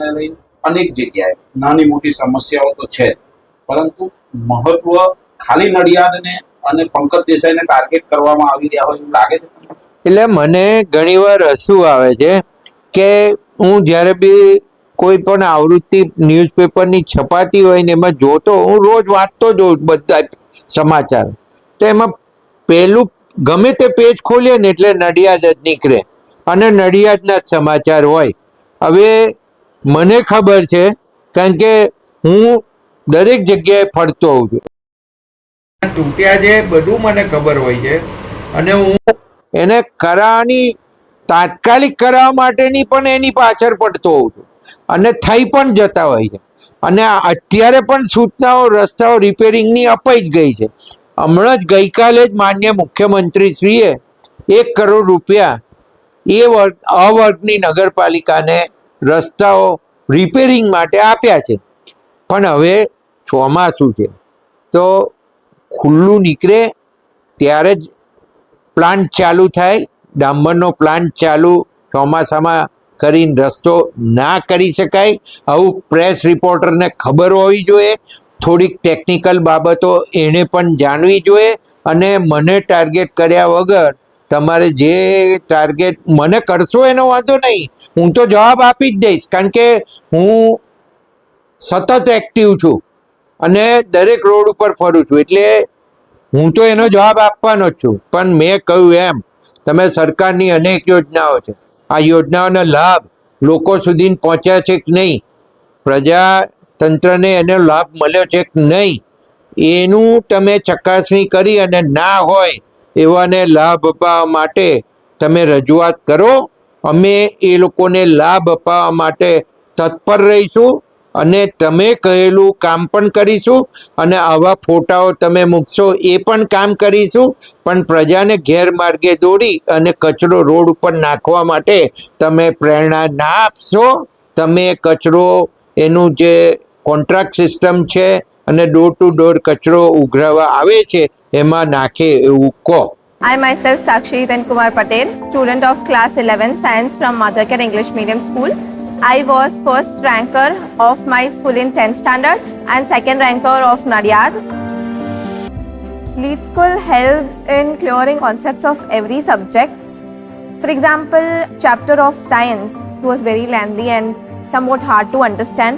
લઈને અનેક જગ્યાએ નાની મોટી સમસ્યાઓ તો છે પરંતુ મહત્વ ખાલી નડિયાદને અને પંકજ દેસાઈને ટાર્ગેટ કરવામાં આવી રહ્યા હોય એવું લાગે છે? એટલે મને ઘણીવાર હસવું આવે છે કે હું જ્યારે બી કોઈ પણ આવૃત્તિ ન્યૂઝપેપરની છપાતી હોય ને એમાં જોતો હું રોજ વાંચતો જોઉં બધા સમાચાર. તો એમાં પહેલું ગમે તે પેજ ખોલીએ ને એટલે નડિયાદ જ નીકળે. અને નડિયાદના જ સમાચાર હોય. હવે મને ખબર છે કારણ કે હું દરેક જગ્યાએ ફરતો હોઉં છું. તૂટ્યા છે બધું મને ખબર હોય છે. અને હું એને કરાની તાત્કાલિક કરાવવા માટેની પણ એની પાછળ પડતો હોઉં છું. અને થઈ પણ જતા હોય છે. અને અત્યારે પણ સૂચનાઓ રસ્તાઓ રિપેરિંગની અપાઈ જ ગઈ છે. હમણાં જ ગઈકાલે જ માન્ય મુખ્યમંત્રીશ્રીએ એક કરોડ રૂપિયા એ વર્ગ અ વર્ગની નગરપાલિકાને રસ્તાઓ રિપેરિંગ માટે આપ્યા છે. પણ હવે ચોમાસું છે. તો ખુલ્લું નીકળે ત્યારે જ પ્લાન્ટ ચાલુ થાય. ડાંબરનો પ્લાન્ટ ચાલુ ચોમાસામાં કરીને રસ્તો ના કરી શકાય. આવું પ્રેસ રિપોર્ટરને ખબર હોવી જોઈએ. થોડીક ટેકનિકલ બાબતો એણે પણ જાણવી જોઈએ. અને મને ટાર્ગેટ કર્યા વગર તમારે જે ટાર્ગેટ મને કરશો એનો વાંધો નહીં. હું તો જવાબ આપી જ દઈશ. કારણ કે હું સતત એક્ટિવ છું અને દરેક રોડ ઉપર ફરું છું. એટલે હું તો એનો જવાબ આપવાનો જ છું. પણ મેં કહ્યું એમ, તમે સરકારની અનેક યોજનાઓ છે. આ યોજનાઓનો લાભ લોકો સુધી પહોંચ્યા છે કે નહીં? પ્રજાતંત્રને એનો લાભ મળ્યો છે કે નહીં? એનું તમે ચકાસણી કરી અને ના હોય એવાને લાભ અપાવવા માટે તમે રજૂઆત કરો. અમે એ લોકોને લાભ અપાવવા માટે તત્પર રહીશું અને તમે કહેલું કામ પણ કરીશું અને આવા ફોટાઓ તમે મૂકશો એ પણ કામ કરીશું. પણ પ્રજાને ગેરમાર્ગે દોડી અને કચરો રોડ ઉપર નાખવા માટે તમે પ્રેરણા ના આપશો. તમે કચરો એનું જે કોન્ટ્રાક્ટ સિસ્ટમ છે અને ડોર ટુ ડોર કચરો ઉઘરાવા આવે છે એમાં નાખે એવું કહો I myself Sakshi Hitan Kumar Patel, student of class 11 science from Mothercare English Medium School. I was first ranker of my school in 10th standard and second ranker of Nadiad. Lead School helps in clearing concepts of every subject. For example, chapter of science was very lengthy and somewhat hard to understand.